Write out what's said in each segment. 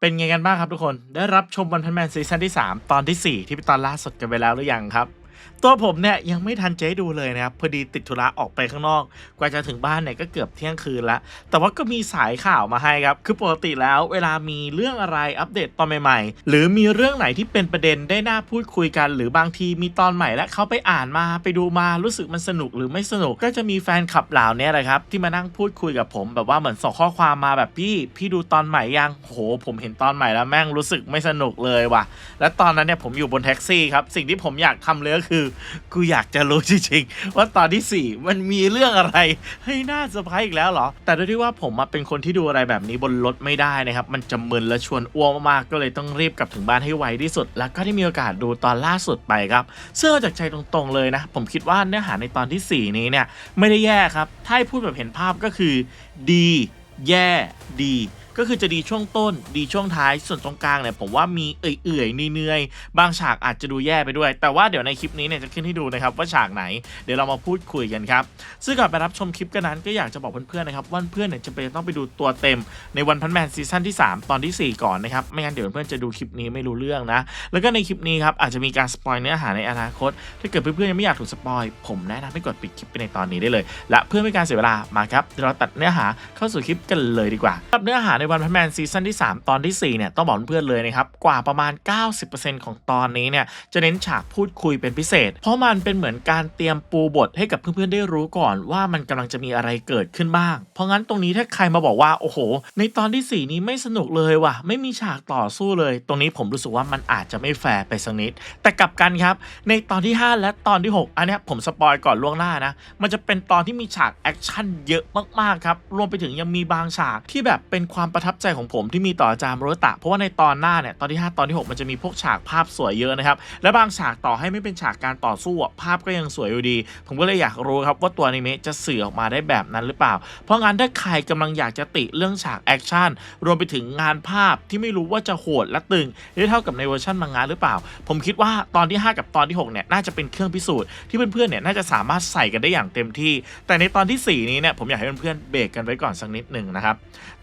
เป็นไงกันบ้างครับทุกคน ได้รับชมวันพันแมนซีซั่นที่ 3 ตอนทีสี่4 ที่เป็นตอนล่าสุดกันไปแล้วหรือยังครับตัวผมเนี่ยยังไม่ทันเจ๊ดูเลยนะครับพอดีติดธุระออกไปข้างนอก กว่าจะถึงบ้านเนี่ยก็เกือบเที่ยงคืนแล้วแต่ว่าก็มีสายข่าวมาให้ครับ คือปกติแล้วเวลามีเรื่องอะไรอัปเดตตอนใหม่ๆ หรือมีเรื่องไหนที่เป็นประเด็นได้น่าพูดคุยกัน หรือบางทีมีตอนใหม่และเขาไปอ่านมาไปดูมารู้สึกมันสนุกหรือไม่สนุกก็จะมีแฟนคลับเหล่านี้แหละครับที่มานั่งพูดคุยกับผมแบบว่าเหมือนส่งข้อความมาแบบพี่พี่ดูตอนใหม่ยังโหผมเห็นตอนใหม่แล้วแม่งรู้สึกไม่สนุกเลยว่ะ และตอนนั้นเนี่ยผมอยู่บนแท็กซี่ครับสิ่งที่ผมอยากทำเลยก็คือกูอยากจะรู้จริงๆ ว่าตอนที่ 4 มันมีเรื่องอะไร ให้น่าเซอร์ไพรส์อีกแล้วเหรอ แต่ด้วยที่ว่าผมมาเป็นคนที่ดูอะไรแบบนี้บนรถไม่ได้นะครับ มันจะมึนและชวนอ้วกมากๆก็เลยต้องรีบกลับถึงบ้านให้ไวที่สุด แล้วก็ได้มีโอกาสดูตอนล่าสุดไปครับซึ่งเอจากใจตรงๆเลยนะ ผมคิดว่าเนื้อหาในตอนทีสี่4 นี้เนี่ยไม่ได้แย่ครับถ้าให้พูดแบบเห็นภาพก็คือ ดี แย่ ดี ก็คือจะดีช่วงต้น ดีช่วงท้ายส่วนตรงกลางเนี่ยผมว่ามีเอื่อยๆเนื่อยๆบางฉากอาจจะดูแย่ไปด้วย แต่ว่าเดี๋ยวในคลิปนี้เนี่ยจะขึ้นให้ดูนะครับว่าฉากไหนเดี๋ยวเรามาพูดคุยกันครับซึ่งก่อนไปรับชมคลิปกันนั้นก็อยากจะบอกเพื่อนๆนะครับว่าเพื่อนเนี่ยจะเป็นต้องไปดูตัวเต็มในวันพันแมนซีซั่นที่ 3 ตอนทีสี่4 ก่อนนะครับไม่งั้นเดี๋ยวเพื่อนๆจะดูคลิปนี้ไม่รู้เรื่องนะแล้วก็ในคลิปนี้ครับอาจจะมีการสปอยเนื้อหาในอนาคต ถ้าเกิดเพื่อนๆยังไม่อยากถูกสปอยผมแนะนำให้กดปิดคลิปไปในตอนนี้ได้เลย และเพื่อไม่การเสียเวลามาครับเดี๋ยวเราตัดเนื้อหาเข้าสู่คลิปกันเลยดีกว่าครับเนื้อหาในวันพันแมนซีซั่นที่ 3 ตอนทีสี่ 4 เนี่ย ต้องบอกเพื่อนเลยนะครับ กว่าประมาณ 90%ของตอนนี้เนี่ย จะเน้นฉากพูดคุยเป็นพิเศษ เพราะมันเป็นเหมือนการเตรียมปูบทให้กับเพื่อนๆได้รู้ก่อนว่ามันกำลังจะมีอะไรเกิดขึ้นบ้าง เพราะงั้นตรงนี้ถ้าใครมาบอกว่าโอ้โห ในตอนที่ 4 นี้ไม่สนุกเลยว่ะไม่มีฉากต่อสู้เลย ตรงนี้ผมรู้สึกว่ามันอาจจะไม่แฟร์ไปสักนิด แต่กลับกันครับ ในตอนที่ 5 และตอนที่ 6 อันนี้ผมสปอยก่อนล่วงหน้านะ มันจะเป็นตอนที่มีฉากแอคชั่นเยอะมากๆครับ รวมไปถึงยังมีบางฉากที่แบบเป็นความประทับใจของผมที่มีต่ออาจารย์โรตะ เพราะว่าในตอนหน้าเนี่ยตอนที่ 5 ตอนที่ 6 มันจะมีพวกฉากภาพสวยเยอะนะครับ และบางฉากต่อให้ไม่เป็นฉากการต่อสู้ภาพก็ยังสวยอยู่ดี ผมก็เลยอยากรู้ครับว่าตัวอนิเมะจะสื่อออกมาได้แบบนั้นหรือเปล่า เพราะงั้นถ้าใครกำลังอยากจะติเรื่องฉากแอคชั่นรวมไปถึงงานภาพที่ไม่รู้ว่าจะโหดและตึงได้เท่ากับในเวอร์ชันมังงะหรือเปล่า ผมคิดว่าตอนที่ 5 กับตอนที่6เนี่ยน่าจะเป็นเครื่องพิสูจน์ที่เพื่อนๆเนี่ยน่าจะสามารถใส่กันได้อย่างเต็มที่ แต่ในตอนทีสี่4 นี้เนี่ยผมอยากให้เพื่อนๆเบรกกันไว้ก่อนสักนิดหนึ่งนะครับ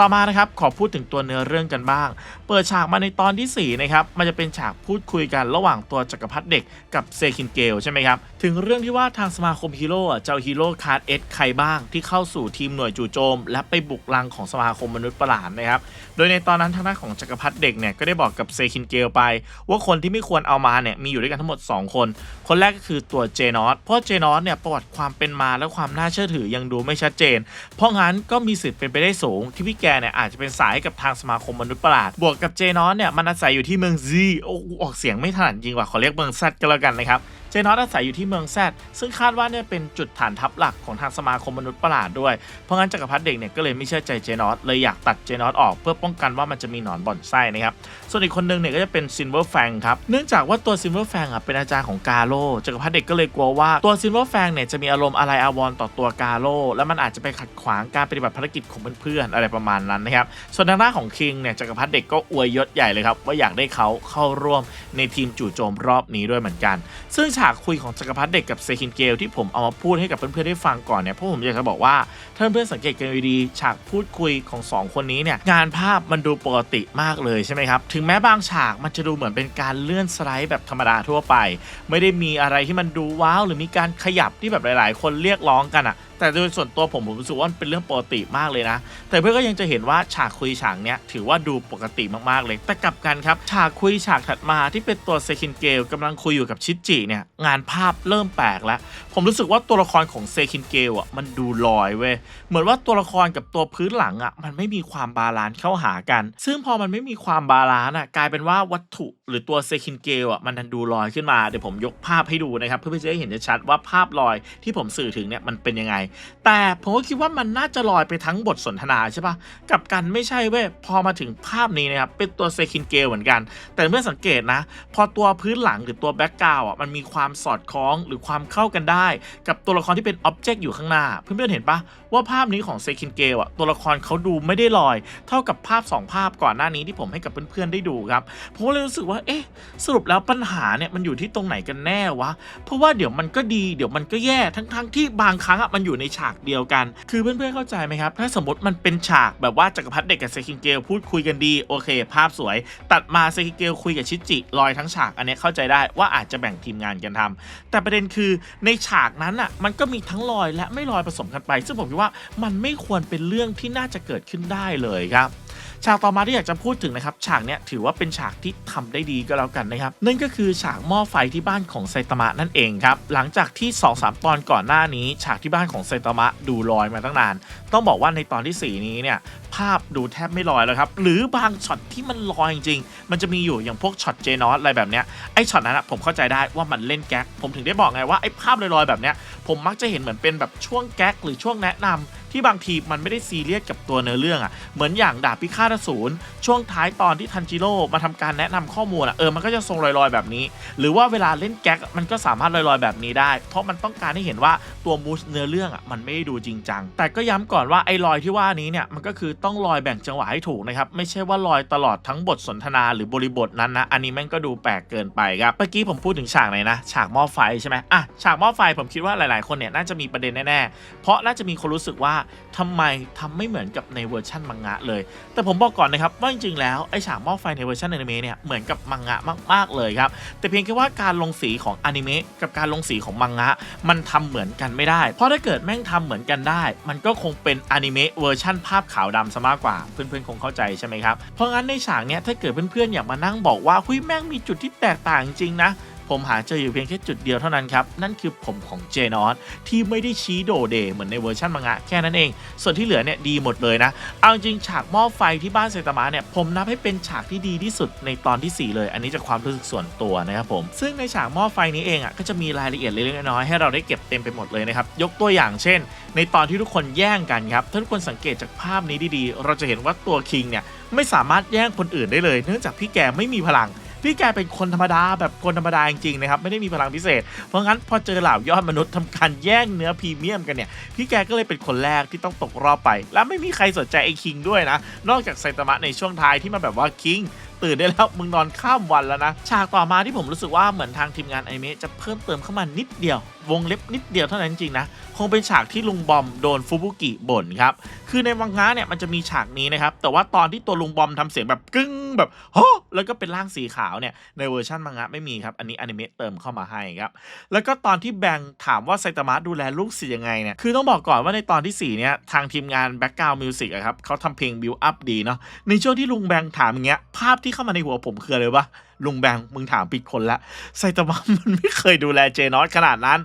ต่อมานะครับขอพูดถึงตัวเนื้อเรื่องกันบ้าง เปิดฉากมาในตอนทีสี่ 4 นะครับ มันจะเป็นฉากพูดคุยกันระหว่างตัวจักรพรรดิเด็กกับเซคินเกลใช่ไหมครับ ถึงเรื่องที่ว่าทางสมาคมฮีโร่อะจะเอาฮีโร่คาร์ดเอสใครบ้างที่เข้าสู่ทีมหน่วยจู่โจม และไปบุกรังของสมาคมมนุษย์ประหลาดนะครับ โดยในตอนนั้นทางด้านของจักรพรรดิเด็กเนี่ยก็ได้บอกกับเซคินเกลไป ว่าคนที่ไม่ควรเอามาเนี่ยมีอยู่ด้วยกันทั้งหมด 2 คน คนแรกก็คือตัวเจนอสเพราะเจนอสเนี่ยประวัติความเป็นมาและความน่าเชื่อถือยังดูไม่ชัดเจน เพราะงั้นก็มีสิทธิ์เป็นไปได้สูงที่พี่แกเนี่ยอาจจะเป็นสายกับทางสมาคมมนุษย์ประหลาด บวกกับเจนอนเนี่ยมันอาศัยอยู่ที่เมืองซีโอ้ออกเสียงไม่ถนัดจริงว่ะขอเรียกเมืองซัดก็แล้วกันนะครับ เจนอสอาศัยอยู่ที่เมืองแซดซึ่งคาดว่าเนี่ยเป็นจุดฐานทัพหลักของทางสมาคมมนุษย์ประหลาดด้วย เพราะงั้นจักรพรรดิเด็กเนี่ยก็เลยไม่เชื่อใจเจนอสเลยอยากตัดเจนอสออกเพื่อป้องกันว่ามันจะมีหนอนบ่อนไส้นะครับส่วนอีกคนนึงเนี่ยก็จะเป็นซินเวอร์แฟงครับเนื่องจากว่าตัวซินเวอร์แฟงอะเป็นอาจารย์ของกาโลจักรพรรดิเด็กก็เลยกลัวว่าตัวซินเวอร์แฟงเนี่ยจะมีอารมณ์อะไรอาวรต่อตัวกาโลแล้วมันอาจจะไปขัดขวางการปฏิบัติภารกิจของเพื่อนๆอะไรประมาณนั้นนะครับส่วนทางด้านของคิงเนี่ยจักรพรรดิเด็กก็อวยยศใหญ่เลยครับว่าอยากได้เขาเข้าร่วมในทีมจู่โจมรอบนี้ด้วยเหมือนกัน ซึ่งฉากคุยของจักรพรรดิเด็กกับเซคินเกลที่ผมเอามาพูดให้กับเพื่อนๆได้ฟังก่อนเนี่ยเพราะผมอยากจะบอกว่าถ้าเพื่อนๆสังเกตกันดีๆฉากพูดคุยของสองคนนี้เนี่ยงานภาพมันดูปกติมากเลยใช่ไหมครับถึงแม้บางฉากมันจะดูเหมือนเป็นการเลื่อนสไลด์แบบธรรมดาทั่วไป ไม่ได้มีอะไรที่มันดูว้าวหรือมีการขยับที่แบบหลาย ๆ คนเรียกร้องกันอะ แต่โดยส่วนตัวผมผมรู้สึกว่ามันเป็นเรื่องปกติมากเลยนะ แต่เพื่อนก็ยังจะเห็นว่าฉากคุยฉากเนี้ยถือว่าดูปกติมากๆเลย แต่กลับกันครับฉากคุยฉากถัดมาที่เป็นตัวเซคินเกลกำลังคุยอยู่กับชิจิเนี่ยงานภาพเริ่มแปลกแล้ว ผมรู้สึกว่าตัวละครของเซคินเกลอะมันดูลอยเว้ยเหมือนว่าตัวละครกับตัวพื้นหลังอะมันไม่มีความบาลานซ์เข้าหากัน ซึ่งพอมันไม่มีความบาลานซ์อะกลายเป็นว่าวัตถุหรือตัวเซคินเกลอะมันดันดูลอยขึ้นมาเดี๋ยวผมยกภาพให้ดูนะครับเพื่อจะได้เห็นชัดว่าภาพลอยที่ผมสื่อถึงเนี่ยมันเป็นยังไงแต่ผมก็คิดว่ามันน่าจะลอยไปทั้งบทสนทนาใช่ปะกับกันไม่ใช่เว้ยพอมาถึงภาพนี้นะครับเป็นตัวเซคินเกลเหมือนกัน แต่เมื่อสังเกตนะ พอตัวพื้นหลังหรือตัวแบ็กกราวอะมันมีความสอดคล้องหรือความเข้ากันได้ กับตัวละครที่เป็นอ็อบเจกต์อยู่ข้างหน้า เพื่อนๆเห็นปะว่าภาพนี้ของเซคินเกลอะตัวละครเขาดูไม่ได้ลอย เท่ากับภาพ 2 ภาพก่อนหน้านี้ที่ผมให้กับเพื่อนๆได้ดูครับผมก็เลยรู้สึกว่าเอ๊ะสรุปแล้วปัญหาเนี่ยมันอยู่ที่ตรงไหนกันแน่วะเพราะว่าเดี๋ยวมันก็ดีเดี๋ยวมันก็แย่ทั้งๆที่บางครั้งอะมันอยู่อยู่ในฉากเดียวกัน คือเพื่อนๆเข้าใจไหมครับ ถ้าสมมติมันเป็นฉากแบบว่าจักรพรรดิเด็กกับเซคิงเกลพูดคุยกันดีโอเค ภาพสวย ตัดมาเซคิงเกลคุยกับชิจิลอยทั้งฉากอันนี้เข้าใจได้ว่าอาจจะแบ่งทีมงานกันทำแต่ประเด็นคือในฉากนั้นอะมันก็มีทั้งลอยและไม่ลอยผสมกันไป ซึ่งผมคิดว่ามันไม่ควรเป็นเรื่องที่น่าจะเกิดขึ้นได้เลยครับ ฉากต่อมาที่อยากจะพูดถึงนะครับฉากเนี้ยถือว่าเป็นฉากที่ทำได้ดีก็แล้วกันนะครับนั่นก็คือฉากหม้อไฟที่บ้านของไซตามะนั่นเองครับหลังจากที่ 2-3 ตอนก่อนหน้านี้ ฉากที่บ้านของไซตามะดูลอยมาตั้งนาน ต้องบอกว่าในตอนที่ 4 นี้เนี่ยภาพดูแทบไม่ลอยแล้วครับหรือบางช็อตที่มันลอยจริงๆมันจะมีอยู่อย่างพวกช็อตเจนอสอะไรแบบเนี้ยไอ้ช็อตนั้นอะผมเข้าใจได้ว่ามันเล่นแก๊กผมถึงได้บอกไงว่าไอ้ภาพลอยๆแบบเนี้ยผมมักจะเห็นเหมือนเป็นแบบช่วงแก๊กหรือช่วงแนะนำ ที่บางทีมันไม่ได้ซีเรียสกับตัวเนื้อเรื่องอะ่ะเหมือนอย่างดาบพิฆาตอสูรช่วงท้ายตอนที่ทันจิโร่มาทำการแนะนำข้อมูลอะ่ะเออมันก็จะทรงลอยๆแบบนี้ หรือว่าเวลาเล่นแก๊กมันก็สามารถลอยๆแบบนี้ได้ เพราะมันต้องการให้เห็นว่าตัวมูสเนื้อเรื่องอะ่ะมันไม่ได้ดูจริงจังแต่ก็ย้ำก่อนว่าไอ้ลอยที่ว่านี้เนี่ยมันก็คือต้องลอยแบ่งจังหวะให้ถูกนะครับไม่ใช่ว่าลอยตลอดทั้งบทสนทนาหรือบริบทนั้นนะอันนี้แม่งก็ดูแปลกเกินไปครับเมื่อกี้ผมพูดถึงฉากไหนนะฉากหม้อไฟใช่ไหมอะฉากหม้อไฟผมคิดว่าหลายๆ คนเนี่ยน่าจะมีประเด็นแน่ๆเพราะน่าจะมีคนรู้สึกว่าทำไมทำไม่เหมือนกับในเวอร์ชันมังงะเลย แต่ผมบอกก่อนนะครับว่าจริงๆแล้วไอ้ฉากหม้อไฟในเวอร์ชันอนิเมะเนี่ยเหมือนกับมังงะมากๆเลยครับแต่เพียงแค่ว่าการลงสีของอนิเมะกับการลงสีของมังงะ มันทำเหมือนกันไม่ได้ เพราะถ้าเกิดแม่งทำเหมือนกันได้ มันก็คงเป็นอนิเมะเวอร์ชันภาพขาวดำซะมากกว่าเพื่อนๆคงเข้าใจใช่ไหมครับเพราะงั้นในฉากเนี้ยถ้าเกิดเพื่อนๆอยากมานั่งบอกว่าคุยแม่งมีจุดที่แตกต่างจริงนะ ผมหาเจออยู่เพียงแค่จุดเดียวเท่านั้นครับ นั่นคือผมของเจนอสที่ไม่ได้ชี้โดเดเหมือนในเวอร์ชันมังงะแค่นั้นเอง ส่วนที่เหลือเนี่ยดีหมดเลยนะ เอาจริงฉากหม้อไฟที่บ้านไซตามะเนี่ยผมนับให้เป็นฉากที่ดีที่สุดในตอนที่ 4 เลย อันนี้จากความรู้สึกส่วนตัวนะครับผม ซึ่งในฉากหม้อไฟนี้เองอะก็จะมีรายละเอียดเล็กๆน้อยๆให้เราได้เก็บเต็มไปหมดเลยนะครับยกตัวอย่างเช่น ในตอนที่ทุกคนแย่งกันครับถ้าทุกคนสังเกตจากภาพนี้ดีๆ เราจะเห็นว่าตัวคิงเนี่ยไม่สามารถแย่งคนอื่นได้เลย เนื่องจากพี่แกไม่มีพลัง พี่แกเป็นคนธรรมดาแบบคนธรรมดาจริงๆนะครับไม่ได้มีพลังพิเศษ เพราะงั้นพอเจอเหล่ายอดมนุษย์ทำการแย่งเนื้อพรีเมียมกันเนี่ยพี่แกก็เลยเป็นคนแรกที่ต้องตกรอบไป และไม่มีใครสนใจไอ้คิงด้วยนะ นอกจากไซตามะในช่วงท้ายที่มาแบบว่าคิงตื่นได้แล้วมึงนอนข้ามวันแล้วนะ ฉากต่อมาที่ผมรู้สึกว่าเหมือนทางทีมงานไอเมะจะเพิ่มเติมเข้ามานิดเดียววงเล็บนิดเดียวเท่านั้นจริงนะคงเป็นฉากที่ลุงบอมโดนฟูบุกิบ่นครับคือในมังงะเนี่ยมันจะมีฉากนี้นะครับแต่ว่าตอนที่ตัวลุงบอมทำเสียงแบบกึ้งแบบโฮแล้วก็เป็นร่างสีขาวเนี่ยในเวอร์ชันมังงะไม่มีครับอันนี้อนิเมะเติมเข้ามาให้ครับแล้วก็ตอนที่แบงถามว่าไซตามะดูแลลูกศิษย์ยังไงเนี่ยคือต้องบอกก่อนว่าในตอนที่ 4 เนี่ยทางทีมงาน Background Music อะครับเขาทำเพลง build up ดีเนาะในช่วงที่ลุงแบงถามอย่างเงี้ยภาพที่เข้ามาในหัวผมคืออะไรวะ ลุงแบงมึงถามผิดคนละไซตามะมันไม่เคยดูแลเจนอสขนาดนั้น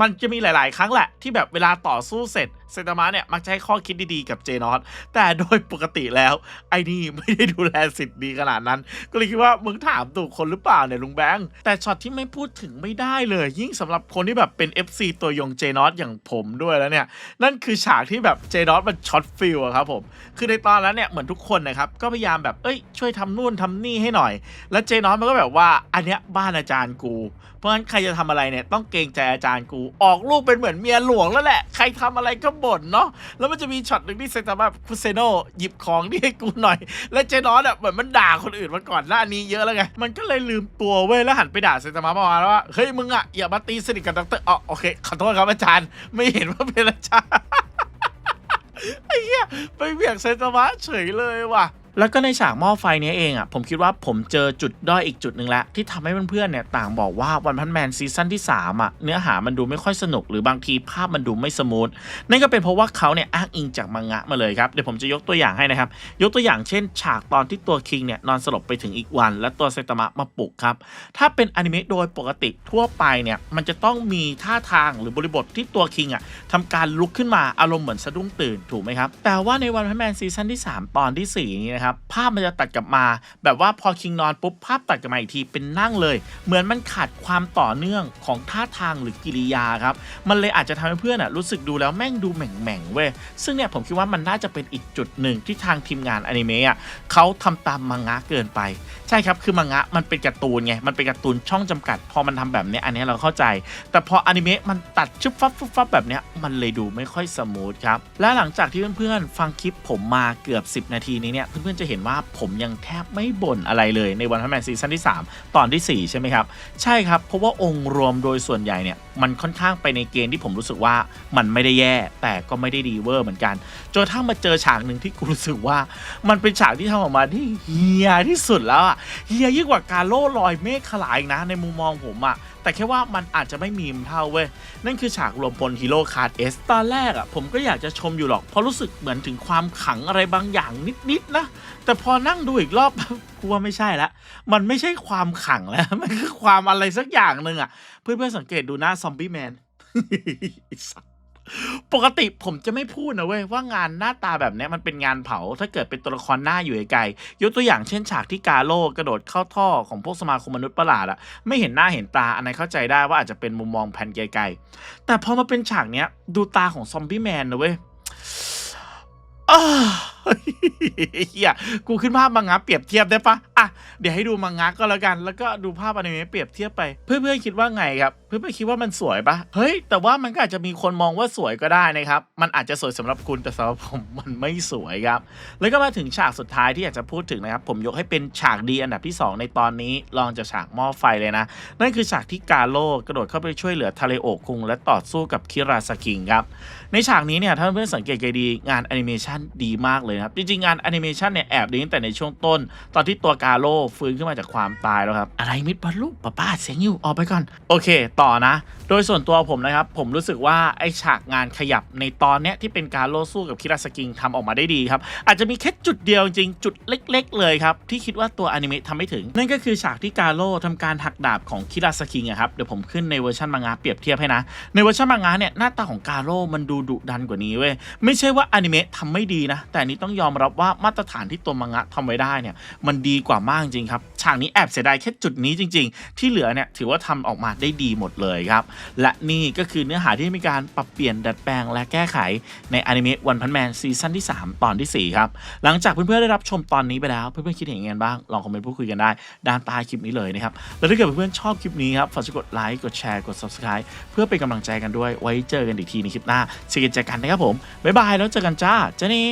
มันจะมีหลาย ๆ ครั้งแหละ ที่แบบเวลาต่อสู้เสร็จไซตามะเนี่ยมักจะให้ข้อคิดดี ๆ กับเจนอสแต่โดยปกติแล้ว ไอ้นี่ไม่ได้ดูแลสิทธิ์ดีขนาดนั้น ก็เลยคิดว่ามึงถามถูกคนหรือเปล่าเนี่ยลุงแบงแต่ช็อตที่ไม่พูดถึงไม่ได้เลย ยิ่งสำหรับคนที่แบบเป็น FC ตัวยงเจนอสอย่างผมด้วยแล้วเนี่ยนั่นคือฉากที่แบบเจนอสมันช็อตฟิลอะครับผมคือในตอนนั้นเนี่ยเหมือนทุกคนนะครับก็พยายามแบบเอ้ยช่วยทำนู่นทำนี่ให้หน่อย แล้วเจนอสมันก็แบบว่าอันเนี้ยบ้านอาจารย์กู เพราะงั้นใครจะทำอะไรเนี่ยต้องเกรงใจอาจารย์กู ออกลูกเป็นเหมือนเมียหลวงแล้วแหละ ใครทำอะไรก็บ่นเนาะ แล้วมันจะมีช็อตหนึ่งที่เซตามะคุเซโนหยิบของนี่ให้กูหน่อย และเจนอสอะเหมือนมันด่าคนอื่นมาก่อนหน้านี้เยอะแล้วไง มันก็เลยลืมตัวเว้ยแล้วหันไปด่าเซตามะประมาณว่าเฮ้ยมึงอะอย่ามาตีสนิทกับดรอ๋อโอเคขอโทษครับอาจารย์ ไม่เห็นว่าเป็นอาจารย์ไอ้เหี้ยไปเบียงเซตามะเฉยเลยว่ะ แล้วก็ในฉากหม้อไฟนี้เองอะผมคิดว่าผมเจอจุดด้อยอีกจุดหนึ่งแล้ว ที่ทำให้เพื่อนๆเนี่ยต่างบอกว่าวันพันแมนซีซั่นที่ 3 อะ เนื้อหามันดูไม่ค่อยสนุกหรือบางทีภาพมันดูไม่สมูทนั่นก็เป็นเพราะว่าเขาเนี่ยอ้างอิงจากมังงะมาเลยครับ เดี๋ยวผมจะยกตัวอย่างให้นะครับ ยกตัวอย่างเช่น ฉากตอนที่ตัวคิงเนี่ยนอนสลบไปถึงอีกวัน และตัวไซตามะมาปลุกครับถ้าเป็นอนิเมะโดยปกติทั่วไปเนี่ยมันจะต้องมีท่าทางหรือบริบทที่ตัวคิงอะทำการลุกขึ้นมาอารมณ์เหมือนสะดุ้งตื่นถูกไหมครับแต่ว่าในวันพันแมนซีซั่นที่ 3 ตอนที่4นี้นะครับภาพมันจะตัดกลับมา แบบว่าพอคิงนอนปุ๊บภาพตัดกลับมาอีกทีเป็นนั่งเลย เหมือนมันขาดความต่อเนื่องของท่าทางหรือกิริยาครับ มันเลยอาจจะทำให้เพื่อนอะรู้สึกดูแล้วแม่งดูแหม่งๆเว้ย ซึ่งเนี่ยผมคิดว่ามันน่าจะเป็นอีกจุดหนึ่งที่ทางทีมงานอนิเมะอะเขาทำตามมังงะเกินไป ใช่ครับ คือมังงะมันเป็นการ์ตูนไง มันเป็นการ์ตูนช่องจำกัด พอมันทำแบบเนี้ยอันนี้เราเข้าใจ แต่พออนิเมะมันตัดชุบฟับฟุบฟับแบบเนี้ยมันเลยดูไม่ค่อยสมูทครับ และหลังจากที่เพื่อนๆฟังคลิปผมมาเกือบ 10 นาทีนี้เนี่ยเพื่อนๆจะเห็นว่าผมยังแทบไม่บ่นอะไรเลยในวันพันแมนซีซั่นที่ 3 ตอนทีสี่ 4 ใช่ไหมครับ ใช่ครับ เพราะว่าองค์รวมโดยส่วนใหญ่เนี่ย มันค่อนข้างไปในเกณฑ์ที่ผมรู้สึกว่ามันไม่ได้แย่แต่ก็ไม่ได้ดีเวอร์เหมือนกันจนกระทั่งมาเจอฉากหนึ่งที่กูรู้สึกว่า มันเป็นฉากที่ทำออกมาที่เฮียที่สุดแล้วอะเฮียยิ่งกว่าการโล่ลอยเมฆขลายนะในมุมมองผมอะแต่แค่ว่ามันอาจจะไม่มีมเท่าเว้ย นั่นคือฉากรวมพลฮีโร่คาร์ดเอสตอนแรกอะผมก็อยากจะชมอยู่หรอก เพราะรู้สึกเหมือนถึงความขังอะไรบางอย่างนิด ๆ นะ แต่พอนั่งดูอีกรอบกูว่าไม่ใช่ละ มันไม่ใช่ความขังแล้ว มันคือความอะไรสักอย่างหนึ่งอะเพื่อนๆสังเกตดูหน้าซอมบี้แมนไอ้สัส ปกติผมจะไม่พูดนะเว้ยว่างานหน้าตาแบบนี้มันเป็นงานเผา ถ้าเกิดเป็นตัวละครหน้าอยู่ไกลยกตัวอย่างเช่นฉากที่กาโลกระโดดเข้าท่อของพวกสมาคมมนุษย์ประหลาดอะไม่เห็นหน้าเห็นตาอันไหนเข้าใจได้ว่าอาจจะเป็นมุมมองแผ่นไกลๆแต่พอมาเป็นฉากเนี้ยดูตาของซอมบี้แมนนะเว้ยอ้าเฮียกูขึ้นภาพมังงะเปรียบเทียบได้ปะอะเดี๋ยวให้ดูมังงะก็แล้วกัน แล้วก็ดูภาพอนิเมะเปรียบเทียบไป เพื่อนๆคิดว่าไงครับ เพื่อนๆคิดว่ามันสวยปะเฮ้ย แต่ว่ามันก็อาจจะมีคนมองว่าสวยก็ได้นะครับ มันอาจจะสวยสำหรับคุณแต่สำหรับผมมันไม่สวยครับ แล้วก็มาถึงฉากสุดท้ายที่อยากจะพูดถึงนะครับ ผมยกให้เป็นฉากดีอันดับที่ 2 ในตอนนี้รองจากฉากหม้อไฟเลยนะ นั่นคือฉากที่กาโลกระโดดเข้าไปช่วยเหลือทาเลโอคุง และต่อสู้กับคิราสกิงครับ ในฉากนี้เนี่ยถ้าเพื่อนๆสังเกตดีงานแอนิเมชันดีมากเลยนะครับ จริงๆ งานแอนิเมชันเนี่ยแอบดีตั้งแต่ในช่วงต้น ตอนที่ตัวกาโลฟื้นขึ้นมาจากความตายแล้วครับ อะไรมิดบอลลูกป้าป้าเสียงอยู่ออกไปก่อน โอเค ต่อนะ โดยส่วนตัวผมนะครับ ผมรู้สึกว่าไอฉากงานขยับในตอนเนี้ยที่เป็นการโลสู้กับคิราสกิงทำออกมาได้ดีครับ อาจจะมีแค่จุดเดียวจริงๆจุดเล็ก ๆ เลยครับที่คิดว่าตัวอนิเมะทำไม่ถึง นั่นก็คือฉากที่กาโลทำการหักดาบของคิราสกิงอะครับเดี๋ยวผมขึ้นในเวอร์ชันมังงะเปรียบเทียบให้นะในเวอร์ชันมังงะเนี่ยหน้าตาของกาโร่มันดูดุดันกว่านี้เว้ยไม่ใช่ว่าอนิเมะทำไม่ดีนะแต่อันนี้ต้องยอมรับว่ามาตรฐานที่ตัวมังงะทำไว้ได้เนี่ยมันดีกว่ามากจริงครับฉากนี้แอบเสียดายแค่จุดนี้จริง ๆ ที่เหลือเนี่ยถือว่าทำออกมาได้ดีหมดเลยครับ และนี่ก็คือเนื้อหาที่มีการปรับเปลี่ยนดัดแปลงและแก้ไขในอนิเมะวันพันแมนซีซั่นที่ 3 ตอนทีสี่ 4 ครับ หลังจากเพื่อนๆได้รับชมตอนนี้ไปแล้ว เพื่อนๆคิดเห็นยังไงบ้าง ลองคอมเมนต์พูดคุยกันได้ด้านใต้คลิปนี้เลยนะครับ แล้วถ้าเกิดเพื่อนๆชอบคลิปนี้ครับฝากกดไลค์กดแชร์กด subscribe เพื่อเป็นกำลังใจกันด้วยไว้เจอกันอีกทีในคลิปหน้าเจอกันเจกันนะครับผมบ๊ายบายแล้วเจอกันจ้าเจนี่